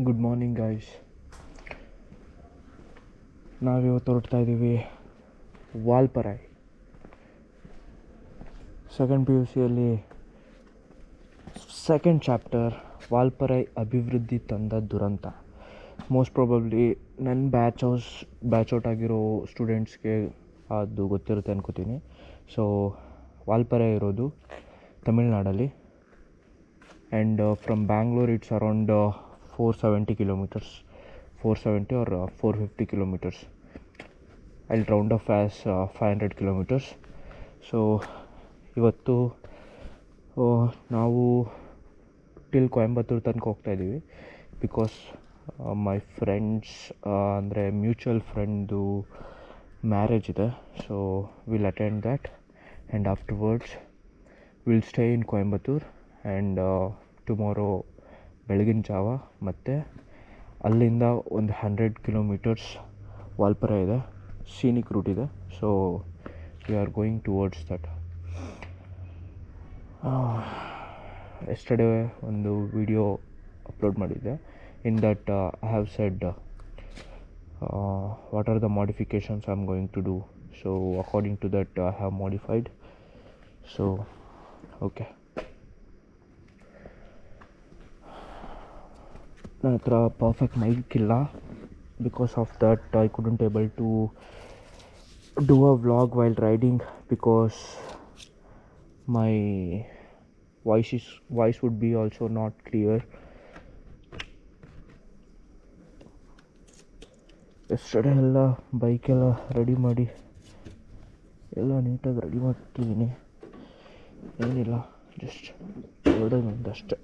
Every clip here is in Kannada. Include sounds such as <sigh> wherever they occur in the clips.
ಗುಡ್ ಮಾರ್ನಿಂಗ್ ಗಾಯ್ಸ್ ನಾವಿವತ್ತು ಹೊರಡ್ತಾ ಇದ್ದೀವಿ ವಾಲ್ಪರಾಯ್. ಸೆಕೆಂಡ್ ಪಿ ಯು ಸಿಯಲ್ಲಿ ಸೆಕೆಂಡ್ ಚಾಪ್ಟರ್ ವಾಲ್ಪರಾಯ್ ಅಭಿವೃದ್ಧಿ ತಂದ ದುರಂತ. ಮೋಸ್ಟ್ ಪ್ರಾಬಬ್ಲಿ ನನ್ನ ಬ್ಯಾಚ್ ಹೌಸ್ ಬ್ಯಾಚ್ ಔಟ್ ಆಗಿರೋ ಸ್ಟೂಡೆಂಟ್ಸ್ಗೆ ಅದು ಗೊತ್ತಿರುತ್ತೆ ಅನ್ಕೋತೀನಿ. ಸೊ ವಾಲ್ಪರಾಯ್ ಇರೋದು ತಮಿಳ್ನಾಡಲ್ಲಿ. And from Bangalore it's around four seventy kilometres four seventy R four fifty kilometres I'll round of as five hundred kilometres so ಇವತ್ತು ನಾವು ಟಿಲ್ ಕೊಯಂಬತ್ತೂರು ತನಕ ಹೋಗ್ತಾ ಇದ್ದೀವಿ. ಬಿಕಾಸ್ ಮೈ ಫ್ರೆಂಡ್ಸ್ ಅಂದರೆ ಮ್ಯೂಚುವಲ್ ಫ್ರೆಂಡ್ದು ಮ್ಯಾರೇಜ್ ಇದೆ. So will attend that and afterwards will stay in Coimbatore and tomorrow ಬೆಳಗಿನ ಜಾವ ಮತ್ತು ಅಲ್ಲಿಂದ ಒಂದು ಹಂಡ್ರೆಡ್ ಕಿಲೋಮೀಟರ್ಸ್ ವಾಲ್ಪರ ಇದೆ ಸೀನಿಕ್ ರೂಟ್ ಇದೆ. So we are going towards that yesterday ಒಂದು ವಿಡಿಯೋ ಅಪ್ಲೋಡ್ ಮಾಡಿದ್ದೆ. In that I have said what are the modifications I am going to do so according to that I have modified so okay ನನ್ನ ಹತ್ರ ಪರ್ಫೆಕ್ಟ್ ಮೈಕ್ ಇಲ್ಲ. Because of that I couldn't able to do a vlog while riding because my voice is voice would be also not clear yesterday ಎಲ್ಲ ಬೈಕೆಲ್ಲ ರೆಡಿ ಮಾಡಿ, ಎಲ್ಲ ನೀಟಾಗಿ ರೆಡಿ ಮಾಡ್ತಿದ್ದೀನಿ. ಏನಿಲ್ಲ ಜಸ್ಟ್ ಹೊರಡೋದೊಂದಷ್ಟೇ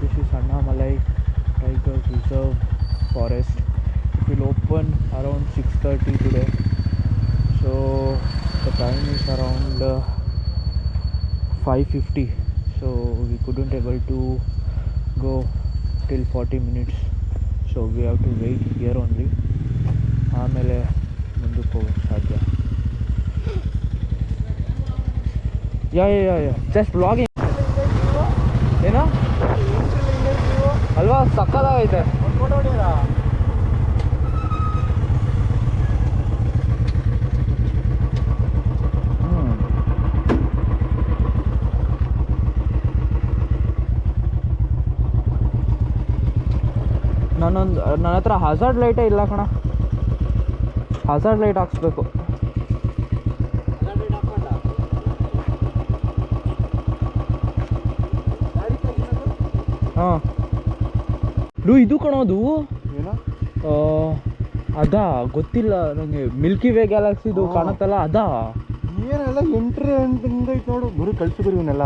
this is Annamalai tiger reserve forest it will open around six thirty today so the time is around uh, 5:50 so we couldn't able to go till 40 minutes so we have to wait here only ಆಮೇಲೆ ಮುಂದಕ್ಕೆ ಹೋಗೋಕ್ಕೆ ಸಾಧ್ಯ ಯಾ ಯಾ ಯಾ ಯಾ ಜಸ್ಟ್ ಬ್ಲಾಗಿಂಗ್ ಸಕ್ಕದಾಗೈತೆ ಹ್ಞೂ ನಾನೊಂದು ನನ್ನ ಹತ್ರ ಹಜಾರ್ಡ್ ಲೈಟೇ ಇಲ್ಲ ಕಣ. ಹಜಾರ್ಡ್ ಲೈಟ್ ಹಾಕ್ಸ್ಬೇಕು. ಹಾಂ ಲೂ ಇದು ಕಣೋದು ಅದಾ. ಗೊತ್ತಿಲ್ಲ ನನಗೆ ಮಿಲ್ಕಿ ವೇ ಗ್ಯಾಲಕ್ಸಿದು ಕಾಣತ್ತಲ್ಲ ಅದ? ಏನೆಲ್ಲ ಎಂಟ್ರಿ ಅಂತ ಐತೆ ನೋಡು. ಗುರು ಕಳ್ಸಿದ್ರು ಇವನ್ನೆಲ್ಲ.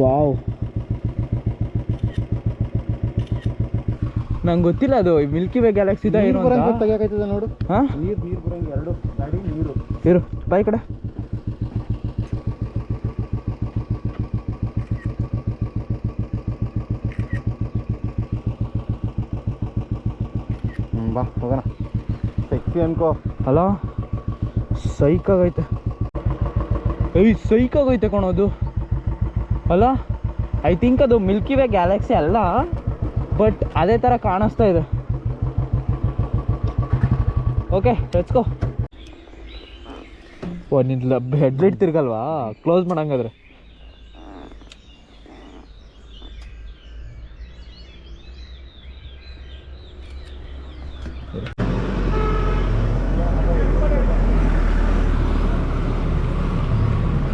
ವಾವ್. ನಂಗೆ ಗೊತ್ತಿಲ್ಲ ಅದು ಮಿಲ್ಕಿ ವೇ ಗ್ಯಾಲಕ್ಸಿ ಏನು ತೆಗಿಯಾಕೈತದ ನೋಡು. ಹಾಂ? ನೀರು ನೀರು ಬರಂಗೆ ಎರಡು ಗಾಡಿ ನೀರು. ಇರು ಬಾಯ್ ಕಡೆ. ಬಾ ಹೋಗೋಣ. ಸೆಕ್ಸಿ ಅನ್ಕೋ. ಅಲ್ಲ ಸೈಕಾಗೈತೆ ಏಯ್ ಸೈಕಾಗೈತೆ ಕಣೋದು ಅಲ್ಲ ಐ ಥಿಂಕ್ ಅದು ಮಿಲ್ಕಿ ವೇ ಗ್ಯಾಲಕ್ಸಿ ಅಲ್ಲ? ಬಟ್ ಅದೇ ಥರ ಕಾಣಿಸ್ತಾ ಇದೆ. ಓಕೆ ಹೆಚ್ಕೋ ಓ ಹೆಡ್ ಹೆಡ್ಲೈಟ್ ತಿರ್ಗಲ್ವಾ? ಕ್ಲೋಸ್ ಮಾಡಂಗಾದ್ರೆ.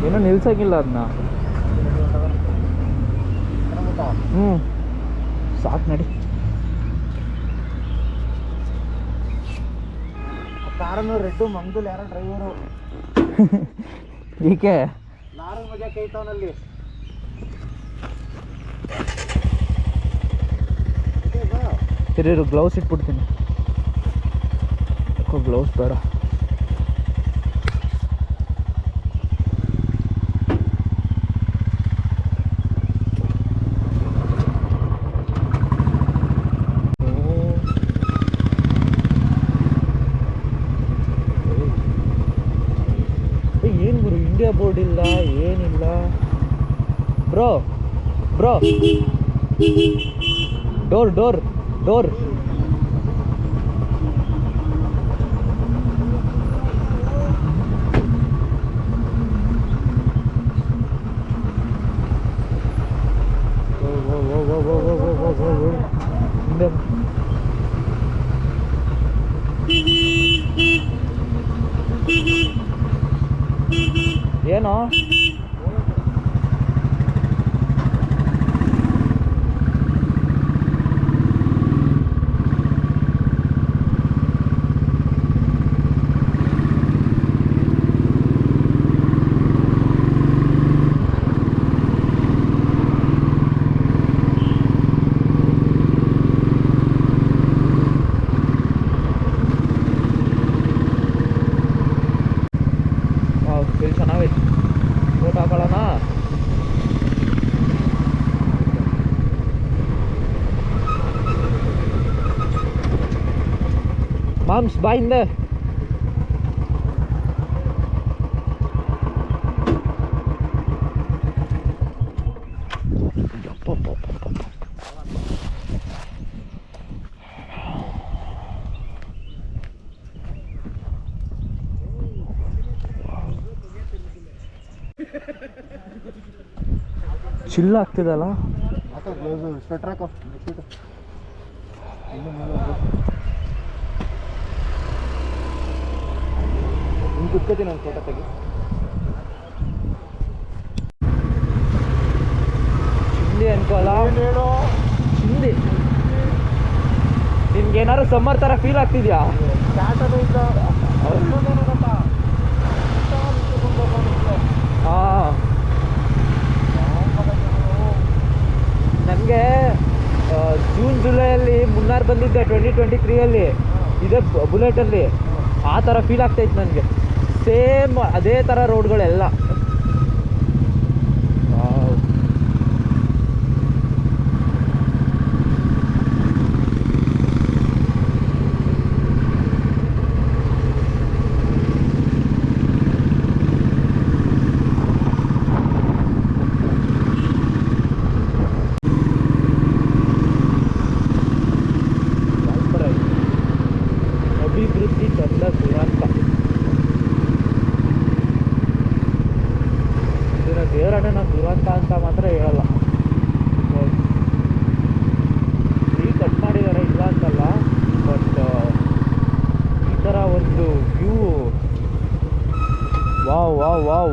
ಏನೋ ನಿಲ್ಸಂಗಿಲ್ಲ ಅದನ್ನ ಹ್ಞೂ ಸಾಕು ನಡಿ. ಕಾರನ್ನು ರೆಡ್ಡು ಮಂಗಲ್ ಯಾರೋ ಡ್ರೈವರು <laughs> ಈಕೆ. ನಾರು ಮಜಾ ಕೈತವನಲ್ಲಿ. ಇರೋ ಗ್ಲೌಸ್ ಇಟ್ಬಿಡ್ತೀನಿ. ಗ್ಲೌಸ್ ಬೇಡ ಏನು ಗುರು ಇಂಡಿಯಾ ಇಲ್ಲ ಏನಿಲ್ಲ. Bro bro. Door door door. ಹಿಂದೆ ಬಾ. ಏನೋ ವಾವ್ ಇಲ್ಲಿ ಚೆನ್ನಾಗೈತೆ ಫೋಟೋ ಹಾಕೊಳ್ಳೋಣ ಮಾಮ್ಸ್ ಬಾ ಚಿಲ್ಲ ಯಪ್ಪಪ್ಪಪ್ಪಪ್ಪ. ಚಿಲ್ ಆಗ್ತಿದಲ್ಲ? ಹಾಕೋ ನಾನು ಫೋಟೋ ತೆಗಿ. ಚಿಂದಿ ಅನ್ಕೋಲ್ಲ ಚಿಂದಿ. ನಿಮ್ಗೆ ನಿನ್ಗೇನಾದ್ರು ಸಮ್ಮರ್ ಥರ ಫೀಲ್ ಆಗ್ತಿದ್ಯಾ? ಹಾಂ. ನನಗೆ ಜೂನ್ ಜುಲೈಯಲ್ಲಿ ಮುನ್ನಾರ್ ಬಂದಿದ್ದೆ ಟ್ವೆಂಟಿ ಟ್ವೆಂಟಿ ತ್ರೀಯಲ್ಲಿ ಇದೇ ಬುಲೆಟಲ್ಲಿ ಆ ಥರ ಫೀಲ್ ಆಗ್ತೈತೆ ನನಗೆ. ಸೇಮ್ ಅದೇ ಥರ ರೋಡ್ಗಳೆಲ್ಲ ವಾವ್. ವಾಲ್ಪರೈ. ಅಭಿವೃದ್ಧಿ ತಂದ ದುರಂತ ಇದನ್ನ ದೇವರನ್ನ ನಾನು ದುರಂತ ಅಂತ ಮಾತ್ರ ಹೇಳಲ್ಲ ಫ್ರೀ ಕಟ್ ಮಾಡಿದ್ದಾರೆ ಇಲ್ಲ ಅಂತಲ್ಲ ಬಟ್ ಈ ಥರ ಒಂದು ವ್ಯೂ ವಾವ್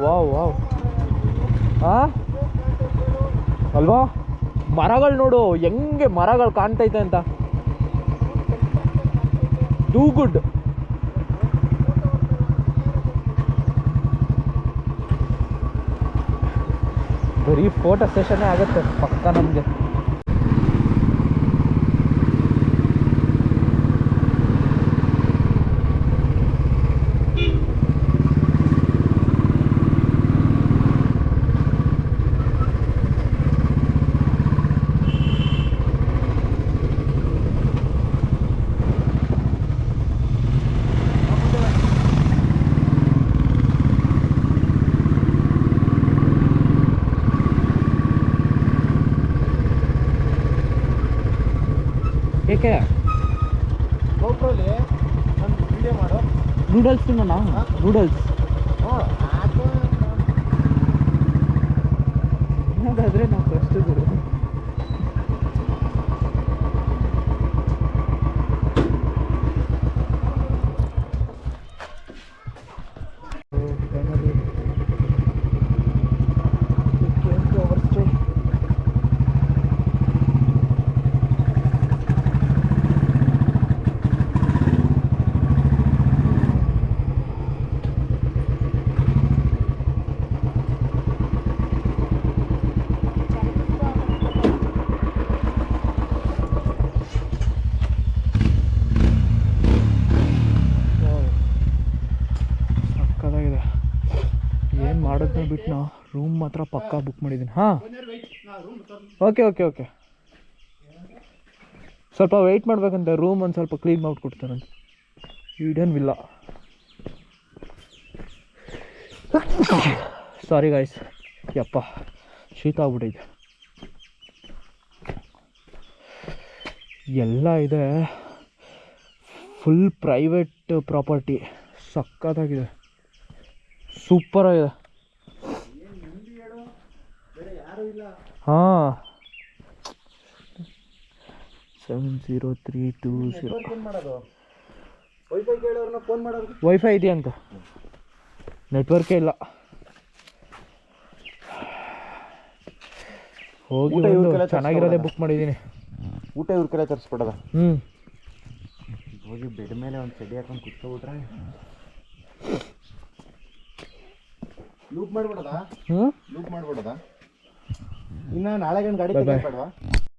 ವಾವ್ ವಾವ್. ಆ? ಅಲ್ವಾ? ಮರಗಳು ನೋಡು, ಹೆಂಗೆ ಮರಗಳು ಕಾಣ್ತೈತೆ ಅಂತ. ಟೂ ಗುಡ್ ಬರೀ ಫೋಟೋ ಸೆಷನ್ನೇ ಆಗುತ್ತೆ, ಪಕ್ಕ ನಮಗೆ. ಏಕೆ? ನೂಡಲ್ಸ್ ತಿನ್ನೋಣ? ನೂಡಲ್ಸ್ ಹಾಗಾದ್ರೆ ನಾವು ಫಸ್ಟ್ ಗುರು ಸಕ್ಕತ್ತಾಗಿದೆ ಏನು ಮಾಡೋದನ್ನ ಬಿಟ್ಟು ನಾ ರೂಮ್ ಮಾತ್ರ ಪಕ್ಕಾ ಬುಕ್ ಮಾಡಿದ್ದೀನಿ. ಹಾಂ. ಓಕೆ ಓಕೆ ಓಕೆ ಸ್ವಲ್ಪ ವೆಯ್ಟ್ ಮಾಡ್ಬೇಕಂತೆ. ರೂಮ್ ಒಂದು ಸ್ವಲ್ಪ ಕ್ಲೀನ್ ಮಾಡಿಕೊಡ್ತಾನೆ ಈಡನ್ ವಿಲ್ಲ ಸಾರಿ ಗಾಯ್ಸ್ ಯಪ್ಪ, ಶೀತ ಆಗ್ಬಿಟ್ಟಿದೆ. ಎಲ್ಲ ಇದೆ. ಫುಲ್ ಪ್ರೈವೇಟ್ ಪ್ರಾಪರ್ಟಿ ಸಕ್ಕತ್ತಾಗಿದೆ ಸೂಪರ್ ಆಗಿದೆ. ಹಾಂ. Seven zero three two zero phone ಮಾಡೋದು? ವೈಫೈ ವೈಫೈ ಇದೆಯಂತ ನೆಟ್ವರ್ಕೇ ಇಲ್ಲ. ಹೋಗಿ ಒಂದು ಚೆನ್ನಾಗಿರೋದೇ ಬುಕ್ ಮಾಡಿದ್ದೀನಿ ಊಟ ಇವ್ರ ಕಡೆ ತರಿಸ್ಬಿಡೋದ? ಹ್ಞೂ ಹೋಗಿ ಬೆಡ್ ಮೇಲೆ ಒಂದು ಚಡಿ ಹಾಕೊಂಡು ಕುತ್ಕೊಬಿಟ್ರೆ ಲೂಪ್ ಮಾಡ್ಬಿಡೋದಾ? ಹ್ಞೂ ಲೂಪ್ ಮಾಡ್ಬಿಡೋದ? ಇನ್ನ ನಾಳೆ ಗಂಟೆ ಗಾಡಿ. ತೆಗಿಬೇಡವಾ